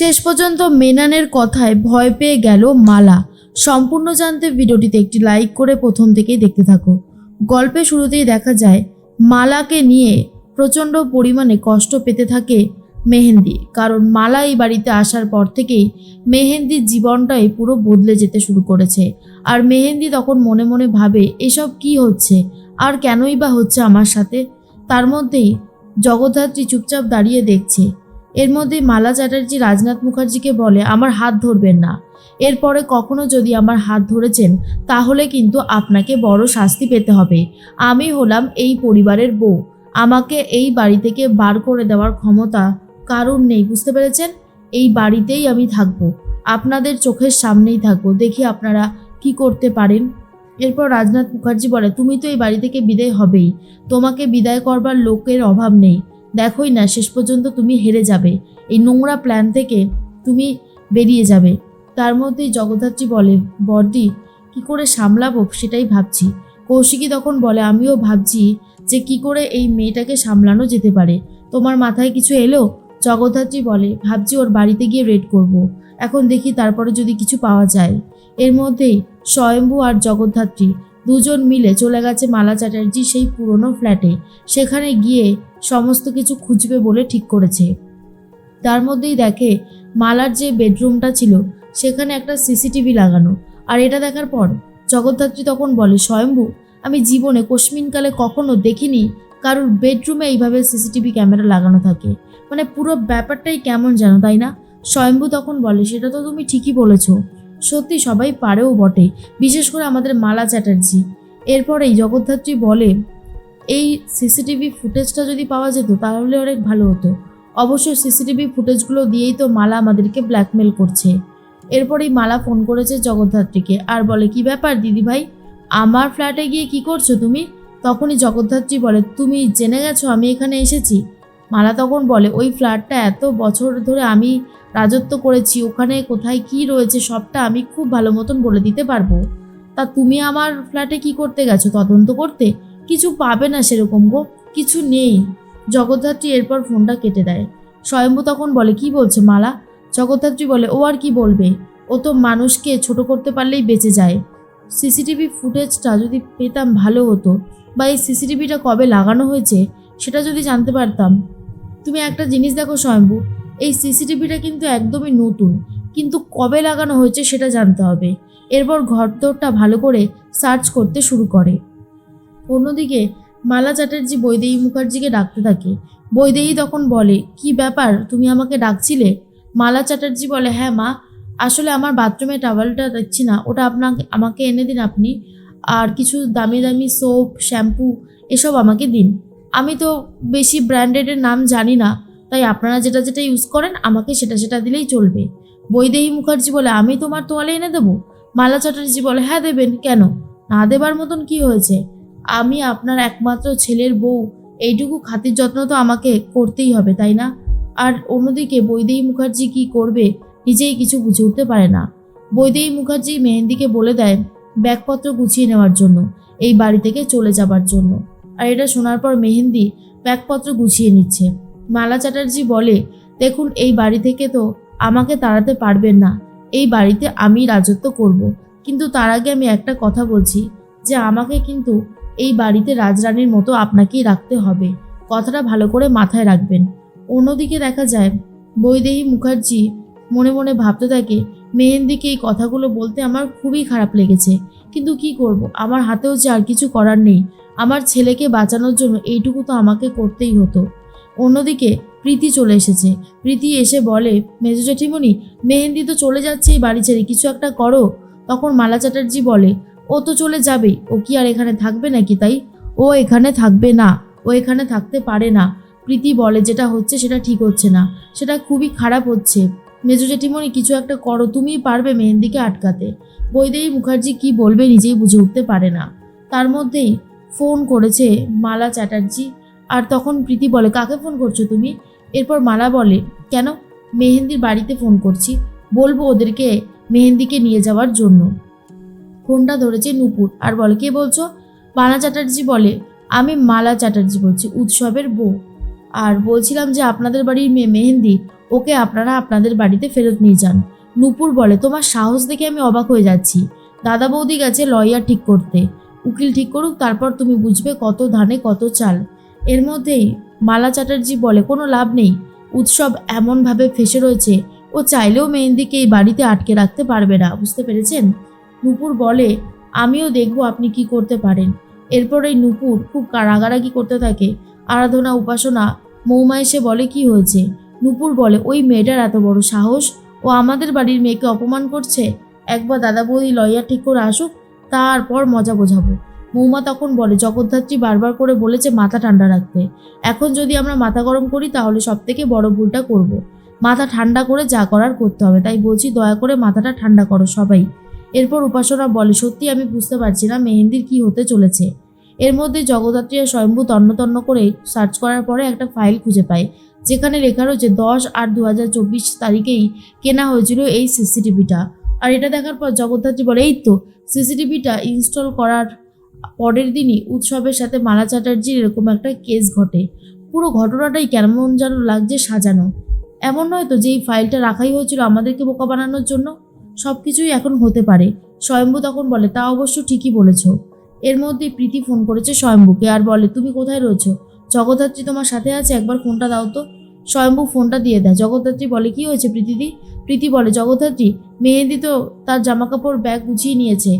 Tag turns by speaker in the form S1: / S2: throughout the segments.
S1: শেষ পর্যন্ত মেনানের কথায় ভয় পেয়ে গেল মালা। সম্পূর্ণ জানতে ভিডিওটিতে একটি লাইক করে প্রথম থেকেই দেখতে থাকো। গল্পের শুরুতেই দেখা যায়, মালাকে নিয়ে প্রচণ্ড পরিমাণে কষ্ট পেতে থাকে মেহেন্দি, কারণ মালা এই বাড়িতে আসার পর থেকেই মেহেন্দির জীবনটাই পুরো বদলে যেতে শুরু করেছে। আর মেহেন্দি তখন মনে মনে ভাবে, এসব কি হচ্ছে? আর কেনই বা হচ্ছে আমার সাথে? তার মধ্যেই জগদ্ধাত্রী চুপচাপ দাঁড়িয়ে দেখছে এর মধ্যে মালা চ্যাটার্জি রাজনাথ মুখার্জিকে বলে, আমার হাত ধরবেন না। এরপরে কখনো যদি আমার হাত ধরেছেন, তাহলে কিন্তু আপনাকে বড় শাস্তি পেতে হবে। আমি হলাম এই পরিবারের বউ। আমাকে এই বাড়ি থেকে বার করে দেওয়ার ক্ষমতা কারণ নেই, বুঝতে পেরেছেন? এই বাড়িতেই আমি থাকব। আপনাদের চোখের সামনেই থাকব। দেখি আপনারা কি করতে পারেন। এরপর রাজনাথ মুখার্জি বলে, তুমি তো এই বাড়ি থেকে বিদায় হবেই। তোমাকে বিদায় করবার লোকের অভাব নেই। দেখোই না, শেষ পর্যন্ত তুমি হেরে যাবে। এই নোংরা প্ল্যান থেকে তুমি বেরিয়ে যাবে। তার মধ্যেই জগদ্ধাত্রী বলে বর্দি কি করে সামলাবো সেটাই ভাবছি। কৌশিকী তখন বলে, আমিও ভাবছি যে কি করে এই মেয়েটাকে সামলানো যেতে পারে। তোমার মাথায় কিছু এলো? জগদ্ধাত্রী বলে, ভাবছি ওর বাড়িতে গিয়ে রেড করব। এখন দেখি তারপরে যদি কিছু পাওয়া যায়। এর মধ্যেই স্বয়ম্ভু আর জগদ্ধাত্রী দুজন মিলে চলে গেছে মালা চ্যাটার্জি সেই পুরনো ফ্ল্যাটে। সেখানে গিয়ে সমস্ত কিছু খুঁজবে বলে ঠিক করেছে। তার মধ্যেই দেখে মালার যে বেডরুমটা ছিল, সেখানে একটা সিসিটিভি লাগানো। আর এটা দেখার পর জগদ্ধাত্রী তখন বলে, স্বয়ম্ভু, আমি জীবনে কোশ্মিনকালে কখনো দেখিনি কারোর বেডরুমে এইভাবে সিসিটিভি ক্যামেরা লাগানো থাকে। মানে পুরো ব্যাপারটাই কেমন জানো তাই না? স্বয়ম্ভু তখন বলে, সেটা তো তুমি ঠিকই বলেছ। সত্যি সবাই পারেও বটে, বিশেষ করে আমাদের মালা চ্যাটার্জি। এরপরেই জগদ্ধাত্রী বলে, এই সিসিটিভি ফুটেজটা যদি পাওয়া যেত তাহলে অনেক ভালো হতো। অবশ্য সিসিটিভি ফুটেজগুলো দিয়েই তো মালা আমাদেরকে ব্ল্যাকমেল করছে। এরপরেই মালা ফোন করেছে জগদ্ধাত্রীকে আর বলে, কি ব্যাপার দিদি ভাই আমার ফ্ল্যাটে গিয়ে কি করছ তুমি? তখনই জগদ্ধাত্রী বলে, তুমি জেনে গেছো আমি এখানে এসেছি? মালা তখন বলে, ওই ফ্ল্যাটটা এত বছর ধরে আমি রাজত্ব করেছি, ওখানে কোথায় কি রয়েছে সবটা আমি খুব ভালো মতন বলে দিতে পারব। তা তুমি আমার ফ্ল্যাটে কি করতে গেছো? তদন্ত করতে? কিছু পাবে না সেরকম গো, কিছু নেই। জগদ্ধাত্রী এরপর ফোনটা কেটে দেয়। স্বয়ম্ভু তখন বলে, কি বলছে মালা? জগদ্ধাত্রী বলে, ও আর কি বলবে? ও তো মানুষকে ছোট করতে পারলেই বেঁচে যায়। সিসিটিভি ফুটেজটা যদি পেতাম ভালো হতো, বা এই সিসিটিভিটা কবে লাগানো হয়েছে, সেটা যদি জানতে পারতাম। তুমি একটা জিনিস দেখো স্বয়ম্ভু এই সিসিটিভিটা কিন্তু একদমই নতুন, কিন্তু কবে লাগানো হয়েছে সেটা জানতে হবে। এরপর ঘরদোরটা ভালো করে সার্চ করতে শুরু করে। অন্যদিকে মালা চ্যাটার্জি বৈদেহী মুখার্জিকে ডাকতে থাকে। বৈদেহী তখন বলে, কি ব্যাপার? তুমি আমাকে ডাকছিলে? মালা চ্যাটার্জি বলে হ্যাঁ মা, আসলে আমার বাথরুমে টাওয়ালটা দেখছি না, ওটা আপনাকে, আমাকে এনে দিন আপনি। আর কিছু দামি দামি সোপ, শ্যাম্পু, এসব আমাকে দিন। আমি তো বেশি ব্র্যান্ডেডের নাম জানি না, তাই আপনারা যেটা যেটা ইউজ করেন, আমাকে সেটা সেটা দিলেই চলবে। বৈদেহী মুখার্জি বলে, আমি তোমার তোয়ালে এনে দেবো? মালা চ্যাটার্জি বলে হ্যাঁ দেবেন, কেন? না দেবার মতন কি হয়েছে? আমি আপনার একমাত্র ছেলের বউ, এইটুকু খাতির যত্ন তো আমাকে করতেই হবে, তাই না? আর অন্যদিকে বৈদেহী মুখার্জি কি করবে, নিজেই কিছু বুঝে উঠতে পারে না। বৈদেহী মুখার্জি মেহেন্দিকে বলে দেয়, ব্যাগপত্র গুছিয়ে নেওয়ার জন্য, এই বাড়ি থেকে চলে যাবার জন্য। আর এটা শোনার পর মেহেন্দি ব্যাগপত্র গুছিয়ে নিচ্ছে। মালা চ্যাটার্জি বলে, দেখুন, এই বাড়ি থেকে তো আমাকে তাড়াতে পারবেন না। এই বাড়িতে আমি রাজত্ব করব। কিন্তু তার আগে আমি একটা কথা বলছি, যে আমাকে কিন্তু এই বাড়িতে রাজরানীর মতো আপনাকেই রাখতে হবে। কথাটা ভালো করে মাথায় রাখবেন। অন্যদিকে দেখা যায়, বৈদেহী মুখার্জি মনে মনে ভাবতে থাকে, মেহেন্দিকে এই কথাগুলো বলতে আমার খুবই খারাপ লেগেছে। কিন্তু কি করব? আমার হাতেও যে আর কিছু করার নেই। আমার ছেলেকে বাঁচানোর জন্য এইটুকু তো আমাকে করতেই হতো। অন্যদিকে প্রীতি চলে এসেছে। প্রীতি এসে বলে, মেজো জেঠিমণি, মেহেন্দি তো চলে যাচ্ছে এই বাড়ি ছেড়ে, কিছু একটা করো। তখন মালা চ্যাটার্জি বলে, ও তো চলে যাবেই, ও কি আর এখানে থাকবে নাকি তাই? ও এখানে থাকবে না, ও এখানে থাকতে পারে না। প্রীতি বলে, যেটা হচ্ছে সেটা ঠিক হচ্ছে না, সেটা খুবই খারাপ হচ্ছে। মেজো জেঠিমণি, কিছু একটা করো, তুমিই পারবে মেহেন্দিকে আটকাতে। বৈদেহী মুখার্জি কি বলবে নিজেই বুঝে উঠতে পারে না। তার মধ্যেই ফোন করেছে মালা চ্যাটার্জি। আর তখন প্রীতি বলে, কাকে ফোন করছ তুমি? এরপর মালা বলে, কেন? মেহেন্দির বাড়িতে ফোন করছি। বলব ওদেরকে মেহেন্দিকে নিয়ে যাওয়ার জন্য। ফোনটা ধরেছে নুপুর। আর বলে, কে বলছো? মালা চ্যাটার্জি বলে, আমি মালা চ্যাটার্জি বলছি, উৎসবের বউ। আর বলছিলাম যে আপনাদের বাড়ির মেয়ে মেহেন্দি, ওকে আপনারা আপনাদের বাড়িতে ফেরত নিয়ে যান। নূপুর বলে, তোমার সাহস দেখে আমি অবাক হয়ে যাচ্ছি। দাদা বৌদি গেছে লয়ার ঠিক করতে। উকিল ঠিক করুক, তারপর তুমি বুঝবে কত ধানে কত চাল। এর মধ্যেই মালা চ্যাটার্জি বলে, কোনো লাভ নেই। উৎসব এমনভাবে ফেসে রয়েছে, ও চাইলেও মেহেন্দিকে এই বাড়িতে আটকে রাখতে পারবে না। বুঝতে পেরেছেন? নূপুর বলে, আমিও দেখব আপনি কি করতে পারেন। এরপর এই নূপুর খুব রাগারাগি করতে থাকে। আরাধনা, উপাসনা, মৌমা এসে বলে, কি হয়েছে? নূপুর বলে, ওই মেয়েটার এত বড় সাহস। ও আমাদের বাড়ির মেয়েকে অপমান করছে। একবার দাদা বৌদি লয়ার ঠিক করে আসুক তারপর মজা বোঝাবো। মৌমা তখন বলে, জগদ্ধাত্রী বারবার করে বলেছে মাথা ঠান্ডা রাখতে। এখন যদি আমরা মাথা গরম করি, তাহলে সব থেকে বড় ভুলটা করব। মাথা ঠান্ডা করে যা করার করতে হবে। তাই বলছি, দয়া করে মাথাটা ঠান্ডা করো সবাই। এরপর উপাসনা বলে, সত্যি আমি বুঝতে পারছি না মেহেন্দির কি হতে চলেছে। এর মধ্যে জগদ্ধাত্রী আর স্বয়ম্ভু তন্ন তন্ন করে সার্চ করার পরে একটা ফাইল খুঁজে পায়, যেখানে লেখা রয়েছে, দশ আট দু তারিখেই কেনা হয়েছিল এই সিসিটিভিটা আর এটা দেখার পর জগদ্ধাত্রী বলে, এই তো, সিসিটিভিটা ইনস্টল করার পরের দিনই উৎসবের সাথে মালা চ্যাটার্জির এরকম একটা কেস ঘটে। পুরো ঘটনাটাই কেমন যেন লাগছে সাজানো। এমন নয় তো যে এই ফাইলটা রাখাই হয়েছিল আমাদেরকে বোকা বানানোর জন্য? সব কিছুই এখন হতে পারে। স্বয়ম্ভু তখন বলে, তা অবশ্য ঠিকই বলেছ। এর মধ্যে প্রীতি ফোন করেছে স্বয়ম্ভুকে আর বলে, তুমি কোথায় রয়েছো? জগদ্ধাত্রী তোমার সাথে আছে, একবার ফোনটা দাও তো। স্বয়ম্ভু ফোনটা দিয়ে দেয়। জগদ্ধাত্রী বলে, কি হয়েছে প্রীতিদি? প্রীতি বলে, জগদ্ধাত্রী মেহেদি তো তার জামাকাপড় ব্যাগ গুছিয়ে নিয়েছে।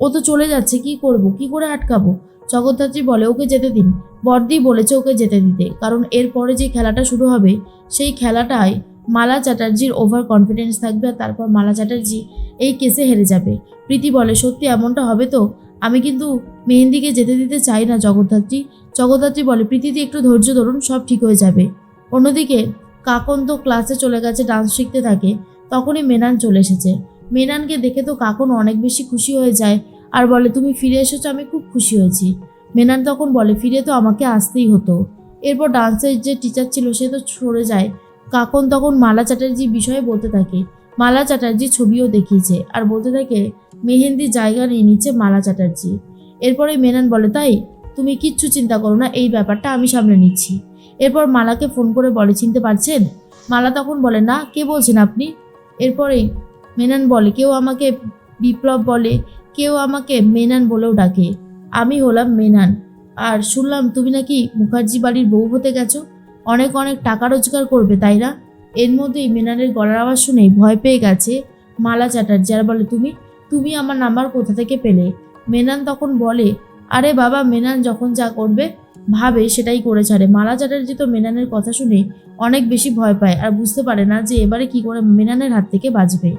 S1: ও তো চলে যাচ্ছে, কি করব? কি করে আটকাবো? জগদ্ধাত্রী বলে, ওকে যেতে দিন। বর্দি বলেছে ওকে যেতে দিতে, কারণ এরপরে যে খেলাটা শুরু হবে, সেই খেলাটায় মালা চ্যাটার্জির ওভার কনফিডেন্স থাকবে আর তারপর মালা চ্যাটার্জি এই কেসে হেরে যাবে। প্রীতি বলে, সত্যি এমনটা হবে তো? আমি কিন্তু মেহেন্দিকে যেতে দিতে চাই না জগদ্ধাত্রী। জগদ্ধাত্রী বলে, প্রীতিদি, একটু ধৈর্য ধরুন, সব ঠিক হয়ে যাবে। অন্যদিকে কাকন তো ক্লাসে চলে গেছে ডান্স শিখতে থাকে। তখনই মেনান চলে এসেছে। মেনানকে দেখে তো কাকন অনেক বেশি খুশি হয়ে যায় আর বলে, তুমি ফিরে এসেছ, আমি খুব খুশি হয়েছি। মেনান তখন বলে, ফিরে তো আমাকে আসতেই হতো। এরপর ডান্সের যে টিচার ছিল, সে তো সরে যায়। কাকন তখন মালা চ্যাটার্জি বিষয়ে বলতে থাকে। মালা চ্যাটার্জি ছবিও দেখিয়েছে আর বলতে থাকে, মেহেন্দি জায়গা নিয়ে নিচ্ছে মালা চ্যাটার্জি। এরপরে মেনান বলে, তাই? তুমি কিচ্ছু চিন্তা করো না, এই ব্যাপারটা আমি সামনে নিচ্ছি। এরপর মালাকে ফোন করে বলে, চিনতে পারছেন? মালা তখন বলে, না, কে বলছেন আপনি? এরপরেই মেনান বলে, কেউ আমাকে বিপ্লব বলে, কেউ আমাকে মেনান বলেও ডাকে। আমি হলাম মেনান। আর শুনলাম তুমি নাকি মুখার্জি বাড়ির বউ হতে গেছো। অনেক অনেক টাকা রোজগার করবে, তাই না? এর মধ্যেই মেনানের গলার আওয়াজ শুনে ভয় পেয়ে গেছে মালা চ্যাটার্জি। আর বলে, তুমি তুমি আমার নাম্বার কোথা থেকে পেলে? মেনান তখন বলে, আরে বাবা, মেনান যখন যা করবে ভাবে সেটাই করে ছাড়ে। মালা চ্যাটার্জি তো মেনানের কথা শুনে অনেক বেশি ভয় পায় আর বুঝতে পারে না যে এবারে কি করে মেনানের হাত থেকে বাঁচবে।